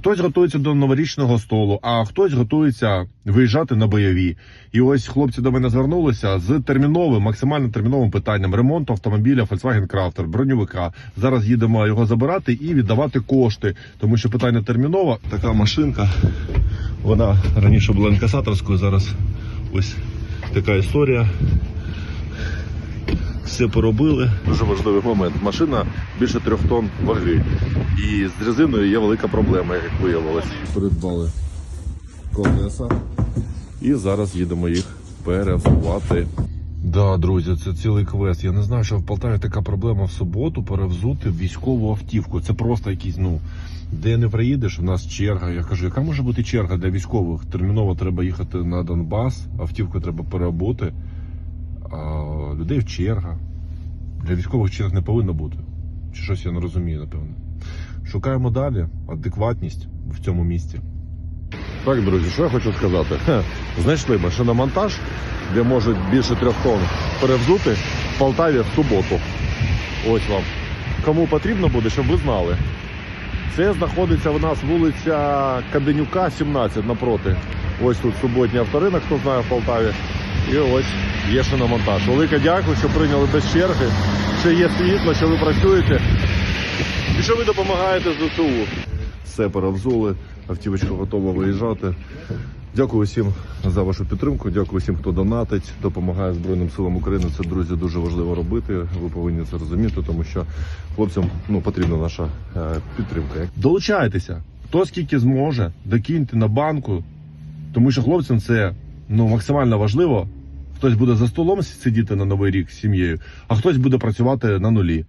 Хтось готується до новорічного столу, а хтось готується виїжджати на бойові. І ось хлопці до мене звернулися з терміновим, максимально терміновим питанням ремонту автомобіля Volkswagen Crafter, броньовика. Зараз їдемо його забирати і віддавати кошти, тому що питання термінове. Така машинка. Вона раніше була інкасаторською, зараз ось така історія. Все поробили. Дуже важливий момент. Машина більше трьох тонн ваги. І з резиною є велика проблема, як виявилось. Придбали колеса. І зараз їдемо їх перевзувати. Да, друзі, це цілий квест. Я не знаю, що в Полтаві така проблема в суботу перевзути військову автівку. Це просто якийсь, ну, де не приїдеш, у нас черга. Я кажу, яка може бути черга для військових? Терміново треба їхати на Донбас, автівку треба переобути. Людей в черга. Для військових черг не повинно бути. Чи щось я не розумію, напевно. Шукаємо далі адекватність в цьому місті. Так, друзі, що я хочу сказати? Хе, Знайшли машиномонтаж, де можуть більше трьох тонн перевзути в Полтаві в суботу. Ось вам. Кому потрібно буде, щоб ви знали. Це знаходиться в нас вулиця Каденюка, 17 напроти. Ось тут суботній авторинок, хто знає в Полтаві. І ось є шиномонтаж. Велике дякую, що прийняли без черги, що є світло, що ви працюєте і що ви допомагаєте ЗСУ. Все перевзули, автівочка готова виїжджати. Дякую всім за вашу підтримку. Дякую всім, хто донатить, допомагає Збройним силам України. Це друзі дуже важливо робити. Ви повинні це розуміти, тому що хлопцям ну потрібна наша е, підтримка. Долучайтеся, хто скільки зможе, докиньте на банку, тому що хлопцям це ну максимально важливо. Хтось буде за столом сидіти на новий рік з сім'єю, а хтось буде працювати на нулі.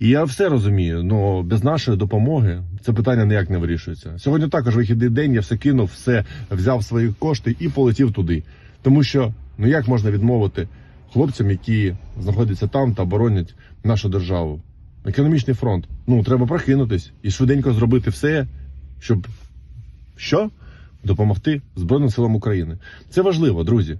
І я все розумію, але без нашої допомоги це питання ніяк не вирішується. Сьогодні також вихідний день, я все кинув, все взяв свої кошти і полетів туди. Тому що ну як можна відмовити хлопцям, які знаходяться там та боронять нашу державу? Економічний фронт. Ну треба прокинутись і швиденько зробити все, щоб що? Допомогти Збройним силам України. Це важливо, друзі.